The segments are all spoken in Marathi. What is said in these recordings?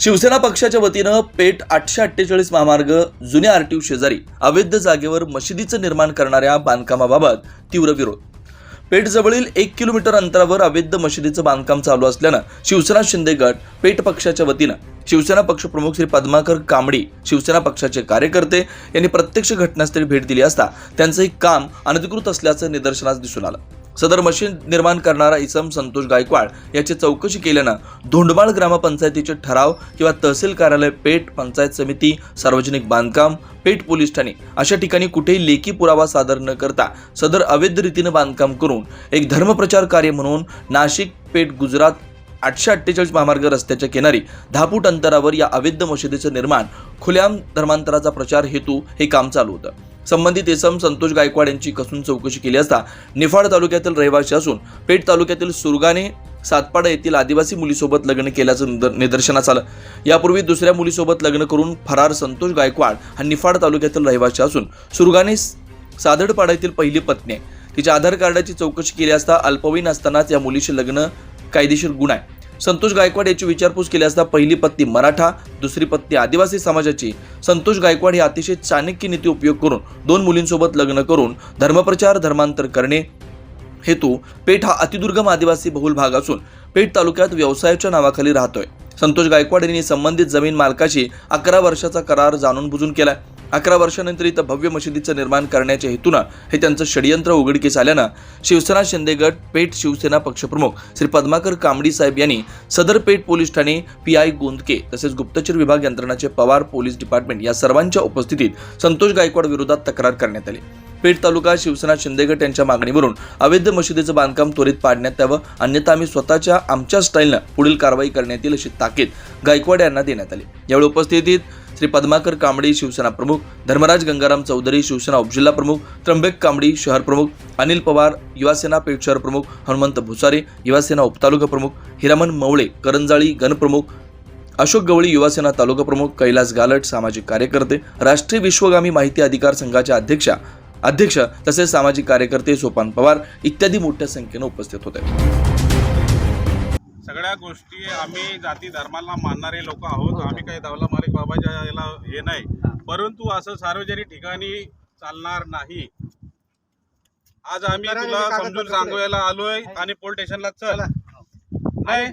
शिवसेना पक्षाच्या वतीनं पेठ आठशे अठ्ठेचाळीस महामार्ग जुन्या आरटीओ शेजारी अवैध जागेवर मशिदीचं निर्माण करणाऱ्या बांधकामाबाबत तीव्र विरोध. पेठजवळील एक किलोमीटर अंतरावर अवैध मशिदीचं बांधकाम चालू असल्यानं शिवसेना शिंदे गट पेठ पक्षाच्या वतीनं शिवसेना पक्षप्रमुख श्री पद्माकर कांबडी शिवसेना पक्षाचे कार्यकर्ते यांनी प्रत्यक्ष घटनास्थळी भेट दिली असता त्यांचं हे काम अनधिकृत असल्याचं निदर्शनास दिसून आलं. सदर मशीन निर्माण करणारा इसम संतोष गायकवाड याची चौकशी केल्यानं धोंडमाळ ग्रामपंचायतीचे ठराव किंवा तहसील कार्यालय पेठ पंचायत समिती सार्वजनिक बांधकाम पेठ पोलीस ठाणे अशा ठिकाणी कुठेही लेखी पुरावा सादर न करता सदर अवैध रीतीनं बांधकाम करून एक धर्मप्रचार कार्य म्हणून नाशिक पेठ गुजरात आठशे अठ्ठेचाळीस महामार्ग रस्त्याच्या किनारी दहा फूट अंतरावर या अवैध मशिदीचं निर्माण खुल्याम धर्मांतराचा प्रचार हेतू हे काम चालू होतं. संबंधित इसम संतोष गायकवाड यांची कसून चौकशी केली असता निफाड तालुक्यातील रहिवासी असून पेठ तालुक्यातील सुरगाणे सातपाडा येथील आदिवासी मुलीसोबत लग्न केल्याचं निदर्शनास आलं. यापूर्वी दुसऱ्या मुलीसोबत लग्न करून फरार संतोष गायकवाड हा निफाड तालुक्यातील रहिवासी असून सुरगाणे सादडपाडा येथील पहिली पत्नी आहे. तिच्या आधार कार्डाची चौकशी केली असता अल्पवयीन असतानाच या मुलीशी लग्न कायदेशीर गुन्हा आहे. संतोष गायकवाड याची विचारपूस केली असता पहिली पत्नी मराठा दुसरी पत्नी आदिवासी समाजाची. संतोष गायकवाड ही अतिशय चाणक्य नीती उपयोग करून दोन मुलींसोबत लग्न करून धर्मप्रचार धर्मांतर करणे हेतू पेठ हा अतिदुर्गम आदिवासी बहुल भाग असून पेठ तालुक्यात व्यवसायाच्या नावाखाली राहतोय. संतोष गायकवाड यांनी संबंधित जमीन मालकाशी अकरा वर्षाचा करार जाणून बुजून केलाय. अकरा वर्षानंतर इथं भव्य मशिदीचं निर्माण करण्याच्या हेतूनं हे त्यांचं षडयंत्र उघडकीस आल्यानं शिवसेना शिंदे गट पेठ शिवसेना पक्षप्रमुख श्री पद्माकर कांबडी साहेब यांनी सदर पेठ पोलीस ठाणे पी आय गोंदके तसेच गुप्तचर विभाग यंत्रणाचे पवार पोलीस डिपार्टमेंट या सर्वांच्या उपस्थितीत संतोष गायकवाड विरोधात तक्रार करण्यात आली. पेठ तालुका शिवसेना शिंदेगट यांच्या मागणीवरून अवैध मशिदीचं बांधकाम त्वरित पाडण्यात यावं अन्यथा आम्ही स्वतःच्या आमच्या स्टाईलनं पुढील कारवाई करण्यात येईल अशी ताकीद गायकवाड यांना देण्यात आली. यावेळी उपस्थितीत श्री पद्माकर कांबडी शिवसेना प्रमुख धर्मराज गंगाराम चौधरी शिवसेना उपजिल्हा प्रमुख त्र्यंबक कांबडी शहर प्रमुख अनिल पवार युवासेना पेठ शहर प्रमुख हनुमंत भुसारे युवासेना उपतालुका प्रमुख हिरामन मवळे करंजाळी गणप्रमुख अशोक गवळी युवासेना तालुका प्रमुख कैलास गालट सामाजिक कार्यकर्ते राष्ट्रीय विश्वगामी माहिती अधिकार संघाच्या अध्यक्षा अध्यक्ष तसेच सामाजिक कार्यकर्ते सोपान पवार इत्यादी मोठ्या संख्येनं उपस्थित होते. सगळ्या गोष्टी आम्ही जाती धर्माला मानणारे लोक आहोत. आम्ही काही दावला मालिक बाबाच्या याला हे नाही. परंतु असं सार्वजनिक ठिकाणी चालणार नाही. आज आम्ही तुला समजून सांगूयाला आलोय आणि पोलीस स्टेशनला चल. नाही.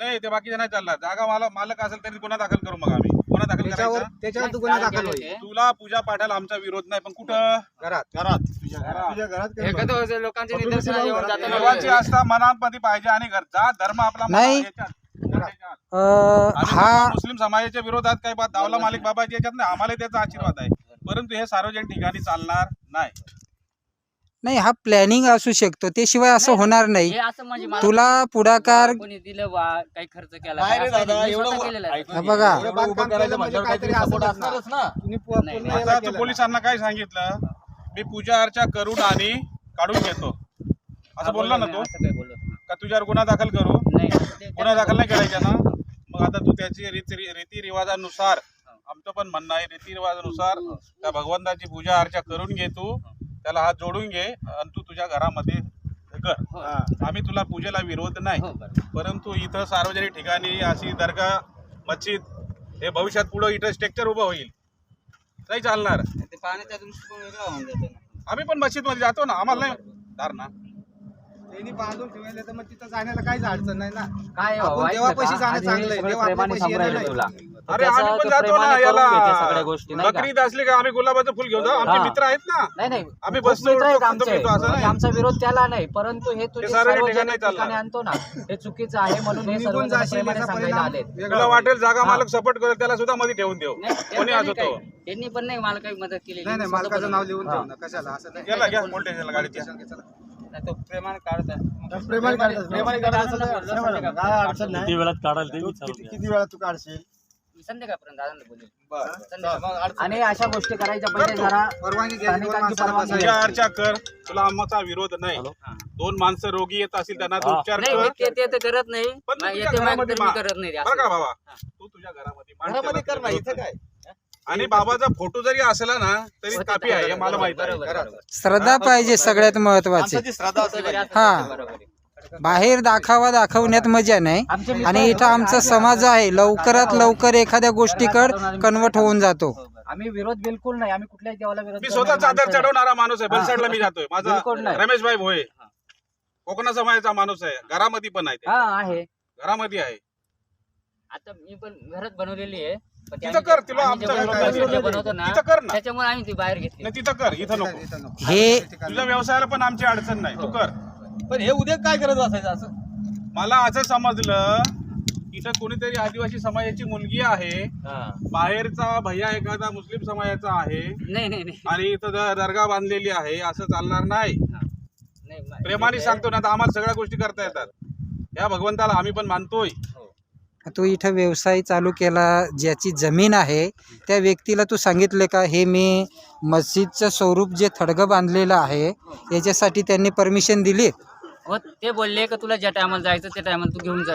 नाही ते बाकीचे नाही चालणार. जागा मला मालक असेल तरी गुन्हा दाखल करू मग आम्ही. गुन्हा दाखल त्याच्यावर करायचा? त्याच्यावर तू गुन्हा दाखल होईल? तुला पूजा पाठाला आमचा विरोध नाही पण कुठं? घरात. घरात. तुझ्या लोकांचे निदर्शन येऊन जाताना देवाची आस्था मनामध्ये पाहिजे आणि घरचा धर्म आपला नाही. याच्यात. याच्यात. अ, आम्ही हा मुस्लिम समाजाच्या विरोधात काही बात दावला मालिक बाबाची याच्यात नाही आम्हाला त्याचा आशीर्वाद आहे. परंतु हे सार्वजनिक ठिकाणी चालणार नाही. नाही हा प्लॅनिंग असू शकतो. ते शिवाय असं नाही, होणार नाही. हे असं म्हणजे मला तुला पुढाकार कोणी दिलं बा काही खर्च केला नाही रे असं दादा, मी एवढं स्वतः वा- केलेलं आहे. हा बघा. एवढं उभं करायचं म्हटल्यावर काहीतरी support असणारच ना. नाही, नाही. आता तू पोलिसांना काय सांगितलं? मी पूजा अर्चा करून आणि काढून घेतो. असं बोलला ना तू? असं काही बोललो नाही. का तुझ्यावर गुन्हा दाखल करू? नाही असं ते- गुन्हा दाखल नाही करायचा ना? मग आता तू त्याची रीती रीतिरिवाजानुसार आमचं पण म्हणणं आहे रीतिरिवाजानुसार त्या भगवंताची पूजा अर्चा करून घे तू? त्याला हात जोडून घे आणि तू तुझ्या घरामध्ये कर हो, आम्ही तुला पूजेला विरोध नाही हो. परंतु इथं सार्वजनिक ठिकाणी अशी दर्गा मस्जिद हे भविष्यात पुढं इथं स्ट्रक्चर उभं होईल नाही चालणार पाण्याच्या दृष्टिकोन. आम्ही पण मस्जिदमध्ये जातो ना आम्हाला नाही धार ना त्यांनी बांधून ठेवले तर मग तिथं जाण्याला काहीच अडचण नाही ना काय का? जाणं हे चांगलं आहे. येणार. अरे आम्ही पण जातो ना याला सगळ्या गोष्टी नाही का? बकरीद असली का आम्ही गुलाबाचं फुल घेऊन जाऊ आमचे हा. मित्र आहेत ना नाही नाही आम्ही खूप बसतो, मित्र आहेत उठतो, आमचे खातो, पितो, असं म्हणजे नाही. आमचा विरोध त्याला नाही परंतु हे तुझे सार्वजनिक ठिकाणी सार्वजनिक चालणार. ठिकाणी आणतो ना हे चुकीचं आहे म्हणून हे निघून सर्वजण जाशील प्रेमाने याचा सांगायला परिणाम आले वेगळा तुला होईल. वाटेल जागा हा. मालक सपोर्ट करेल त्याला सुद्धा मध्ये ठेवून देऊ कोणी आज होतो त्यांनी पण नाही मला काही मदत केली नाही नाही मालकाचं नाव लिहून ठेव ना कशाला असं नाही याला घ्या गाडीच्या तो प्रेमाने काढतात प्रेमाने काढतात. प्रेमाने काढत नाही बरं. काय अडचण नाही. किती वेळात काढाल ते विचारून किती घ्या. किती वेळा तू काढशील संध्याकाळपर्यंत दादांना बोलेल. संध्याकाळ. आणि अशा गोष्टी करायच्या पहिले जरा परवानगी स्थानिकांची. अर्चा कर तुला आम्हाचा विरोध नाही दोन माणसं रोगी येत असतील त्यांना तू. उपचार नाही मी कर ते ते तर करत नाही पण तू तुझ्या येते मागे घरामध्ये तर मी मा- करत नाही बरं का असं. बाबा. तू तुझ्या घरामध्ये कर ना इथं. काय आणि बाबाचा फोटो जरी असला ना तरी काफी आहे हे मला माहीत आहे. श्रद्धा पाहिजे सगळ्यात महत्वाची श्रद्धा असेल पाहिजे. हा. बरोबर आहे. बाहेर दाखवा दाखवण्यात मजा नाही. आणि इथं आमचा समाज आहे लवकरात लवकर एखाद्या गोष्टीकडे कन्वर्ट होऊन जातो. आम्ही विरोध बिलकुल नाही. आम्ही कुठल्याच देवाला विरोध मी स्वतः चादर. चढवणारा माणूस आहे. बलसाडला मी जातोय. माझा बिलकुल नाही. रमेश भाई भोये. कोकणा समाजाचा माणूस आहे. घरामध्ये पण आहे ते. हा आहे. घरामध्ये आहे. आता मी पण घरात बनवलेली आहे. पण ते तिथं आम्ही- कर, तिला आम्ही बनवतो- ना तिथं कर ना. त्याच्यामुळे आम्ही ती बाहेर घेतली. नाही तिथं कर. इथं नको. इथं नको. हे तुझ्या व्यवसायाला पण आमची अडचण नाही. तू कर. पण हे उद्या काय करत असायचं असं? मला असं समजलं इथं कोणीतरी आदिवासी समाजाची मुलगी आहे. बाहेरचा भैया एखादा मुस्लिम समाजाचा आहे. नाही नाही नाही. आणि इथं द- दर्गा बांधलेली आहे असं चालणार नाही. प्रेमाने सांगतो ना आता आम्हाला सगळ्या गोष्टी करता येतात. या भगवंताला आम्ही पण मानतोय. तू इथं व्यवसाय चालू केला ज्याची जमीन आहे त्या व्यक्तीला तू सांगितले का हे मी मस्जिदचं स्वरूप जे थडगं बांधलेलं आहे याच्यासाठी त्यांनी परमिशन दिली हो ते बोलले का तुला ज्या टायमाला जायचं त्या टायमाला तू घेऊन जा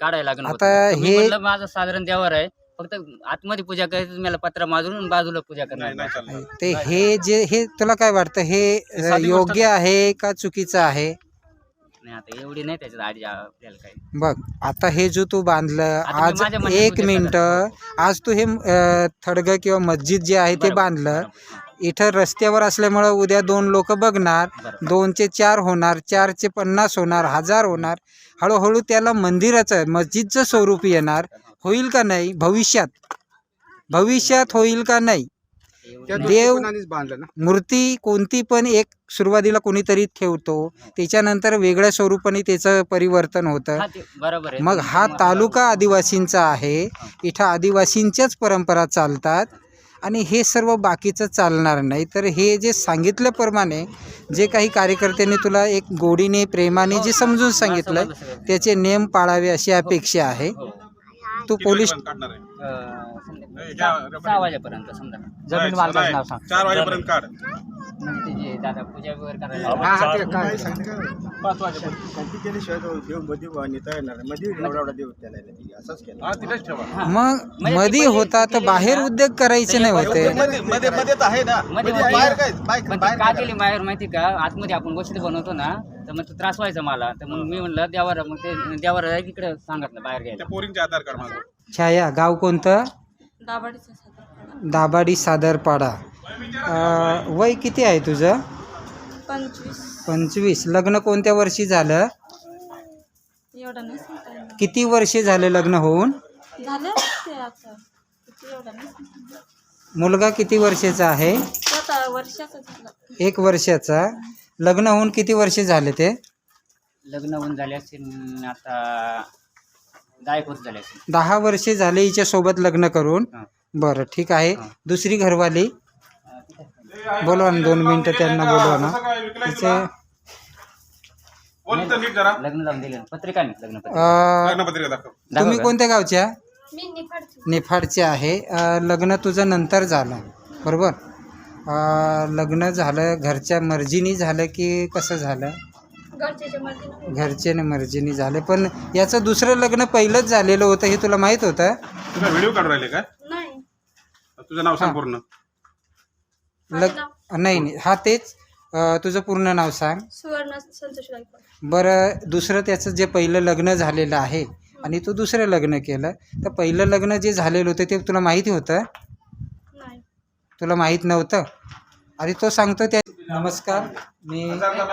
काढायला लागणार आता मी हे- म्हणलं माझं साधारण देवर आहे. फक्त आतमध्ये पूजा करायची मला पत्रा माजून बाजूला पूजा करणार. नाही चालणार. ते हे जे हे तुला काय वाटतं? हे अ, साधी गोष्ट योग्य आहे का चुकीचं आहे? नाही आता एवढी नाही त्याच्यात आडी आपल्याला काही. बघ आता हे जो तू बांधलं आता मी आज माझ्या मनात एक उद्या मिनिट. आज तू हे अ, थडगं किंवा मस्जिद जे आहे ते बरोबर, बांधलं. बरोबर. इथं रस्त्यावर असल्यामुळं उद्या दोन लोक बघणार. दोनचे चार होणार चारचे पन्नास होणार हजार होणार. हळूहळू त्याला मंदिराचं मस्जिदचं स्वरूप येणार. होईल का नाही? भविष्यात. भविष्यात होईल का नाही? देव- मूर्ती कोणती पण एक सुरुवातीला कोणीतरी ठेवतो. त्याच्यानंतर वेगळ्या स्वरूपाने त्याचं परिवर्तन होतं. मग हा तालुका आदिवासींचा आहे. इथं आदिवासींच्याच परंपरा चालतात. आणि हे सर्व बाकीचं चालणार नाही. तर हे जे सांगितल्याप्रमाणे जे काही कार्यकर्त्यांनी तुला एक गोडीने प्रेमाने जे समजून सांगितलं. त्याचे नियम पाळावे अशी अपेक्षा आहे. हो. तू किती पोलीस सहा- वाजेपर्यंत समजा जमीन मालकाचं नाव सांग. चार वाजेपर्यंत काढ. म्हणजे ते जे दादा पूजा वगैरे करायला हा, हा, ते काय पाच वाजेपर्यंत. शांती केल्याशिवाय तो देवमध्ये नेता येणार नाही. मध्ये एवढा एवढा देव त्याला असंच केलं. हा तिथेच ठेवा. मग म्हणजे मधी पहिले होता तर बाहेर ना, उद्योग करायचे नाही होते. मध्ये मध्ये मध्ये तर आहे ना. मध्ये मध्ये होती. बाहेर काय? बाहेर पण ते बाहेर का काय? केली बाहेर माहिती का? आतमध्ये आपण गोष्टी बनवतो ना तर मग तो त्रास व्हायचा मला. तर मग मी म्हणलं देवाला मग ते देवाला इकडे सांगितलं बाहेर घ्यायला त्या पोरींचे आधार कार्ड माझं छाया गाव कोणतं? दाबाडी सादरपाडा. अं, वय किती आहे तुझं? पंचवीस. पंचवीस. लग्न कोणत्या वर्षी झालं? एवढा नाही सांगता येणार. किती वर्षे झाले लग्न होऊन? झालं ते आता. किती एवढा नाही सांगता येणार. मुलगा किती वर्षाचा आहे? तो आता वर्षाचा झाला. एक वर्षाचा. लग्न होऊन किती वर्षे झाले ते? लग्न होऊन झाले आता दहा एक वर्ष झाले असतील दहा वर्षे झाले हिच्या सोबत लग्न करून? हा. बरं ठीक आहे. हा. दुसरी घरवाली? बोलवा ना दोन मिनिटं त्यांना बोलवा ना. तिचे तुला? बोल तर नीट जरा लग्न लावून दिले. पत्रिका नाही लग्न पत्रिका. अं, लग्नपत्रिका दाखव. तुम्ही दाखव कोणत्या गावच्या? मी निफाडची. निफाडचे आहे. अं, लग्न तुझं नंतर झालं. बरोबर? अं, लग्न झालं घरच्या मर्जीनी झालं की कसं झालं? घरच्याच्या मर्जीनं झालं. पण याचं दुसरं लग्न पहिलंच झालेलं होतं हे तुला माहीत होतं? व्हिडिओ काढून राहिले नाही. तुझं नाव सांग हा. पूर्ण. लग नाही नाही. हा तेच. अं, तुझं पूर्ण नाव सांग. सुवर्ण संतोष गायकवाड. बरं दुसरं त्याचं जे पहिलं लग्न झालेलं आहे आणि तू दुसरं लग्न केलं तर पहिलं लग्न जे झालेलं होतं ते तुला माहिती होतं? नाही. तुला माहीत नव्हतं? आणि तो सांगतो त्या नमस्कार. मी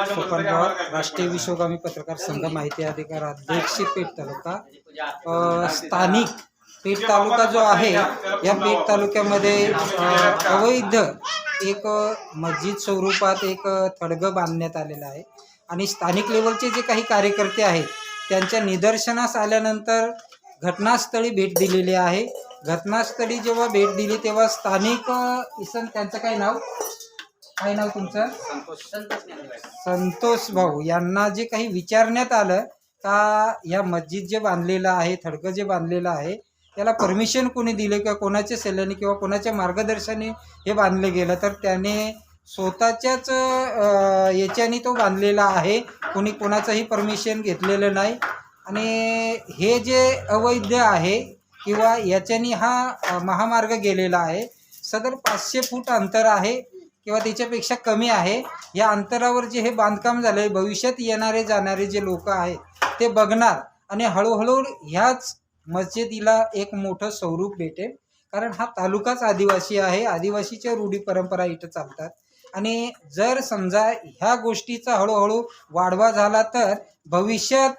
स्वपनराव राष्ट्रीय विश्वगामी पत्रकार संघ माहिती अधिकार अध्यक्ष पेठ तालुका अ, स्थानिक पेठ तालुका जो आहे या पेठ तालुक्यामध्ये अ, अवैध एक मस्जिद स्वरूपात एक थडगं बांधण्यात आलेलं आहे. आणि स्थानिक लेवलचे जे काही कार्यकर्ते आहेत त्यांच्या निदर्शनास आल्यानंतर घटनास्थळी भेट दिलेली आहे. घटनास्थळी जेव्हा भेट दिली तेव्हा स्थानिक इसन त्यांचं काय नाव? काय नाव तुमचं? संतोष भाऊ यांना जे काही विचारण्यात आलं का या मस्जिद जे बांधलेलं आहे थडकं जे बांधलेलं आहे त्याला परमिशन कोणी दिले किंवा कोणाच्या सल्ल्याने किंवा कोणाच्या मार्गदर्शनाने हे बांधलं गेलं तर त्याने स्वतःच्याच याच्याने तो बांधलेला आहे. कोणी कोणाचंही परमिशन घेतलेलं नाही. आणि हे जे अवैध आहे किंवा याच्याने हा महामार्ग गेलेला आहे सदर पाचशे फूट अंतर आहे किंवा त्याच्यापेक्षा कमी आहे. या अंतरावर जे हे बांधकाम झालं आहे भविष्यात येणारे जाणारे जे लोक आहेत ते बघणार आणि हळूहळू ह्याच मस्जिदीला एक मोठं स्वरूप भेटेल. कारण हा तालुकाच आदिवासी आहे. आदिवासीच्या रूढी परंपरा इथं चालतात. आणि जर समजा ह्या गोष्टीचा हळूहळू वाढवा झाला तर भविष्यात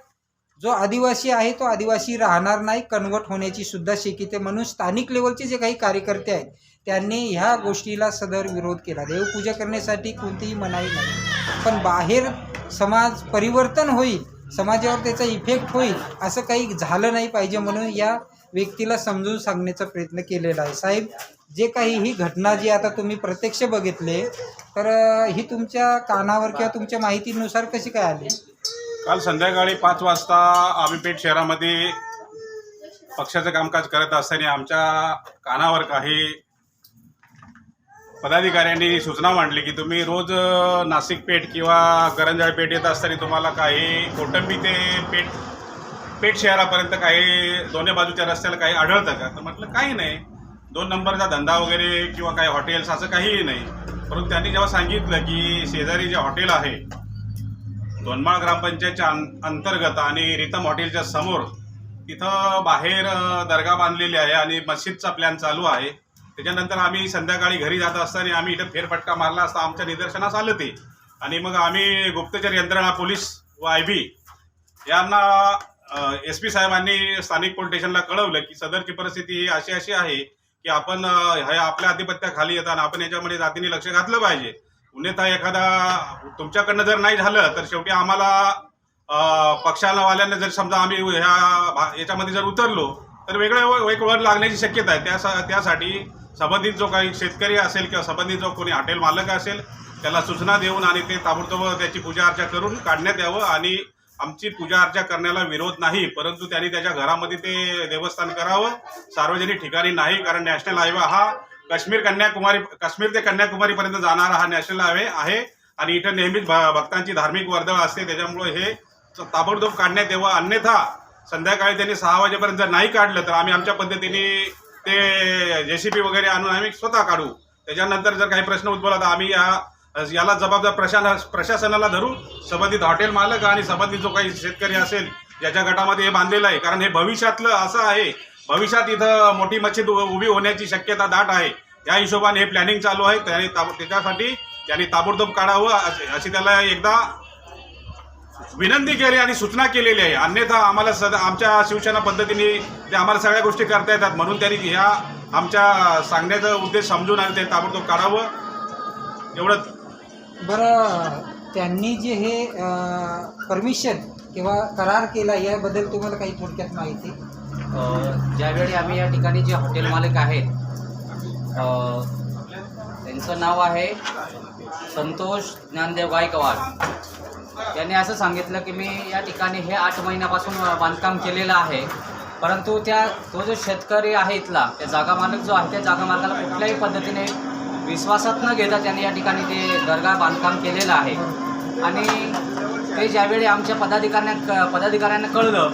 जो आदिवासी आहे तो आदिवासी राहणार नाही कन्वर्ट होण्याची सुद्धा शक्यते. म्हणून स्थानिक लेवलचे जे काही कार्यकर्ते आहेत त्यांनी ह्या गोष्टीला सदर विरोध केला. देवपूजा करण्यासाठी कोणतीही मनाई नाही. पण बाहेर समाज परिवर्तन होईल समाजावर त्याचा इफेक्ट होईल असं काही झालं नाही पाहिजे म्हणून या व्यक्तीला समजून सांगण्याचा प्रयत्न केलेला आहे. साहेब जे काही ही घटना जी आता तुम्ही प्रत्यक्ष बघितले तर ही तुमच्या कानावर किंवा तुमच्या माहितीनुसार कशी काय आली? काल संध्याकाळी पाच वाजता आम्ही शहरामध्ये पक्षाचं कामकाज करत असताना आमच्या कानावर काही पदाधिकाऱ्यांनी सूचना मांडली की तुम्ही रोज नाशिक पेठ किंवा करंजाळ पेठ येत असताना तुम्हाला काही कोटंबी ते पेठ पेठ शहरापर्यंत काही दोन्ही बाजूच्या रस्त्याला काही आढळतं का? तर म्हटलं काही नाही. दोन नंबरचा धंदा वगैरे किंवा काही हॉटेल्स असं काहीही नाही. परंतु त्यांनी जेव्हा सांगितलं की शेजारी जे हॉटेल आहे दोनमाळ ग्रामपंचायतच्या अंतर्गत आणि रितम हॉटेलच्या समोर तिथं बाहेर दर्गा बांधलेली आहे आणि मस्जिदचा प्लॅन चालू आहे. त्याच्यानंतर आम्ही संध्याकाळी घरी जात असताना आम्ही इथं फेरफटका मारला असता आमच्या निदर्शनास आलं ते. आणि मग आम्ही गुप्तचर यंत्रणा पोलीस व आय बी यांना एस पी साहेबांनी स्थानिक पोलीस स्टेशनला कळवलं की सदरची परिस्थिती ही अशी अशी आहे की आपण ह्या आपल्या आधिपत्याखाली येताना आपण याच्यामध्ये जातीने लक्ष घातलं पाहिजे. अन्यथा एखादा तुमच्याकडनं जर नाही झालं तर शेवटी आम्हाला अ, पक्षावाल्यांना जर समजा आम्ही ह्या याच्यामध्ये जर उतरलो तर वेगळ्या एक वर लागण्याची शक्यता आहे. त्या त्यासाठी संबंधित जो काही शेतकरी असेल किंवा संबंधित जो कोणी हॉटेल मालक असेल त्याला सूचना देऊन आणि ते ताबडतोब त्याची पूजा अर्चा करून काढण्यात यावं आणि आमची पूजा अर्चा करण्याला विरोध नाही परंतु त्यांनी त्याच्या घरामध्ये ते देवस्थान करावं. सार्वजनिक ठिकाणी नाही कारण नॅशनल हायवे हा काश्मीर कन्याकुमारी काश्मीर ते कन्याकुमारीपर्यंत जाणारा हा नॅशनल हायवे आहे आणि इथं नेहमीच भ- भक्तांची धार्मिक वर्दळ असते त्याच्यामुळे हे ताबडतोब काढण्यात यावं. अन्यथा संध्याकाळी त्यांनी सहा वाजेपर्यंत जर नाही काढलं तर आम्ही आमच्या पद्धतीने ते जे सी वगैरे आणून आम्ही स्वतः काढू. त्याच्यानंतर जर काही प्रश्न उद्भवला तर आम्ही या याला जबाबदार प्रशासन प्रशासनाला धरू. संबंधित हॉटेल मालक आणि संबंधित जो काही शेतकरी असेल ज्याच्या गटामध्ये हे बांधलेलं आहे. कारण हे भविष्यातलं असं आहे. भविष्यात इथं मोठी मच्छी उ- उभी होण्याची शक्यता दाट आहे. त्या हिशोबाने हे प्लॅनिंग चालू आहे. त्याने ताब- त्याच्यासाठी त्यांनी ताबडतोब काढावं अशी त्याला एकदा विनंती केली आणि सूचना केलेली आहे. अन्यथा आम्हाला सद आमच्या शिवसेना पद्धतीने ते आम्हाला सगळ्या गोष्टी करता येतात म्हणून त्यांनी ह्या आमच्या सांगण्याचा उद्देश समजून आणि ते ताबडतोब काढावं. एवढं बरं त्यांनी जे हे परमिशन किंवा करार केला याबद्दल तुम्हाला काही थोडक्यात माहिती? अ, ज्यावेळी आम्ही या ठिकाणी जे हॉटेल मालक आहेत अ, त्यांचं नाव आहे संतोष ज्ञानदेव गायकवाड. त्यांनी असं सांगितलं की मी या ठिकाणी हे आठ महिन्यापासून बांधकाम केलेलं आहे. परंतु त्या तो जो शेतकरी आहे इथला त्या जागा मालक जो आहे त्या जागा मालकाला कुठल्याही पद्धतीने विश्वासात न घेता त्यांनी या ठिकाणी ते दर्गा बांधकाम केलेलं आहे. आणि ते ज्यावेळी आमच्या पदाधिकाऱ्यांना पदाधिकाऱ्यांना कळलं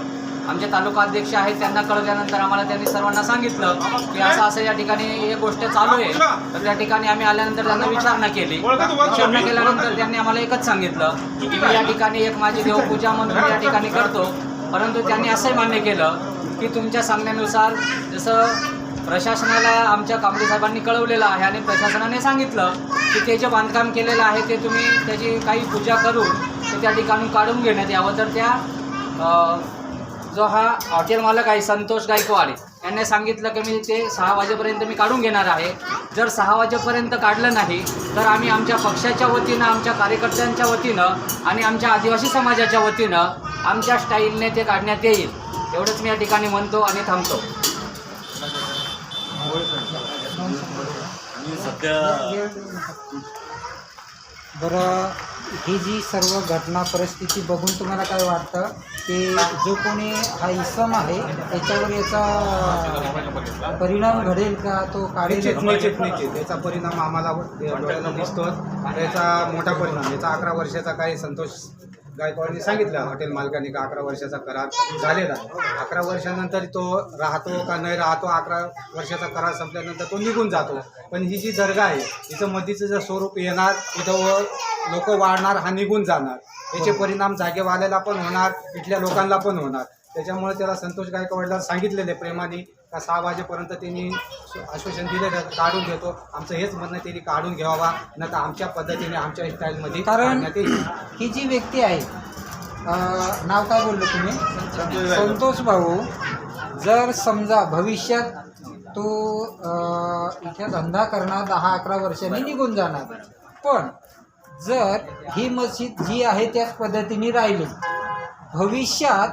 आमचे तालुका अध्यक्ष आहेत त्यांना कळवल्यानंतर आम्हाला त्यांनी सर्वांना सांगितलं की असं असं या ठिकाणी हे गोष्ट चालू आहे. तर त्या ठिकाणी आम्ही आल्यानंतर त्यांना विचारणा केली. विचारणा केल्यानंतर त्यांनी आम्हाला एकच सांगितलं की मी या ठिकाणी एक माझी देवपूजा म्हणून या ठिकाणी करतो. परंतु त्यांनी असंही मान्य केलं की तुमच्या सांगण्यानुसार जसं प्रशासनाला आमच्या कांबळे साहेबांनी कळवलेलं आहे आणि प्रशासनाने सांगितलं की ते जे बांधकाम केलेलं आहे ते तुम्ही त्याची काही पूजा करून ते त्या ठिकाणून काढून घेण्यात यावं. तर त्या जो हा हॉटेल मालक आहे संतोष गायकवाड यांनी सांगितलं की मी ते सहा वाजेपर्यंत मी काढून घेणार आहे. जर सहा वाजेपर्यंत काढलं नाही तर आम्ही आमच्या पक्षाच्या वतीनं आमच्या कार्यकर्त्यांच्या वतीनं आणि आमच्या आदिवासी समाजाच्या वतीनं आमच्या स्टाईलने ते काढण्यात येईल. एवढंच मी या ठिकाणी म्हणतो आणि थांबतो. बरं ही जी सर्व घटना परिस्थिती बघून तुम्हाला काय वाटतं? की जो कोणी हा इसम आहे त्याच्यावर याचा परिणाम घडेल का? तो काढेल? निश्चित निश्चित निश्चित. याचा परिणाम आम्हाला डोळ्याला दिसतो याचा मोठा परिणाम याचा अकरा वर्षाचा काही संतोष गायकवाडने सांगितलं हॉटेल मालकाने का अकरा वर्षाचा करार झालेला अकरा वर्षानंतर तो राहतो का नाही राहतो अकरा वर्षाचा करार संपल्यानंतर तो निघून जातो. पण ही जी दर्गा आहे इथं मदीचं जर स्वरूप येणार इथं लोक वाढणार हा निघून जाणार. याचे परिणाम जागेवाल्याला पण होणार इथल्या लोकांना पण होणार. त्याच्यामुळे त्याला संतोष गायकवाडला सांगितलेले प्रेमाने का सहा वाजेपर्यंत त्यांनी आश्वासन दिलेलं काढून घेतो. आमचं हेच म्हणणं त्यांनी काढून घ्यावा न तर आमच्या पद्धतीने आमच्या स्टाईलमध्ये कारण ही जी व्यक्ती आहे नाव काय बोललो तुम्ही? संतोष भाऊ. जर समजा भविष्यात तो इथे धंदा करणार दहा अकरा वर्षांनी निघून जाणार. पण जर ही मस्जिद जी आहे त्याच पद्धतीने राहिली भविष्यात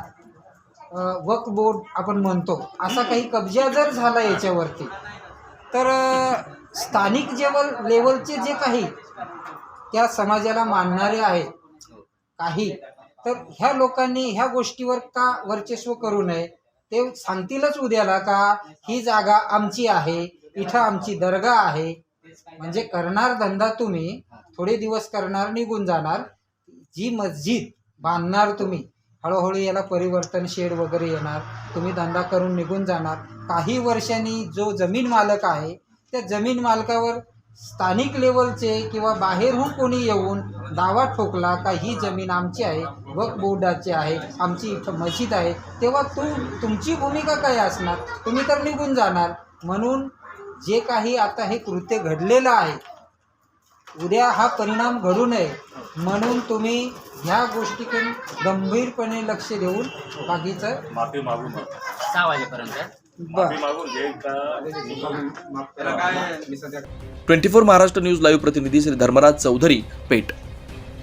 वक्फ बोर्ड आपण म्हणतो. असा काही कब्जा जर झाला याच्यावरती तर स्थानिक जेवल लेवलचे जे काही त्या समाजाला मानणारे आहेत काही तर ह्या लोकांनी ह्या गोष्टीवर का वर्चस्व करू नये? ते सांगतीलच उद्याला का ही जागा आमची आहे इथं आमची दर्गा आहे. म्हणजे करणार धंदा तुम्ही थोडे दिवस करणार निघून जाणार. जी मस्जिद बांधणार तुम्ही हळूहळू याला परिवर्तन शेड वगैरे येणार. तुम्ही धंदा करून निघून जाणार. काही वर्षांनी जो जमीन मालक आहे त्या जमीन मालकावर स्थानिक लेवलचे किंवा बाहेरून कोणी येऊन दावा ठोकला का ही जमीन आमची आहे वक बोर्डाची आहे आमची इथं मशीद आहे तेव्हा तू तुमची भूमिका काय असणार? तुम्ही तर निघून जाणार. म्हणून जे काही आता हे कृत्य घडलेलं आहे उद्या हा परिणाम घडू नये. म्हणून तुम्ही ह्या गोष्टीकडे गंभीरपणे लक्ष देऊन बाकीचं माफी मागून सहा वाजेपर्यंत. बरं. मागून का twenty four Maharashtra news live प्रतिनिधी श्री धर्मराज चौधरी पेठ.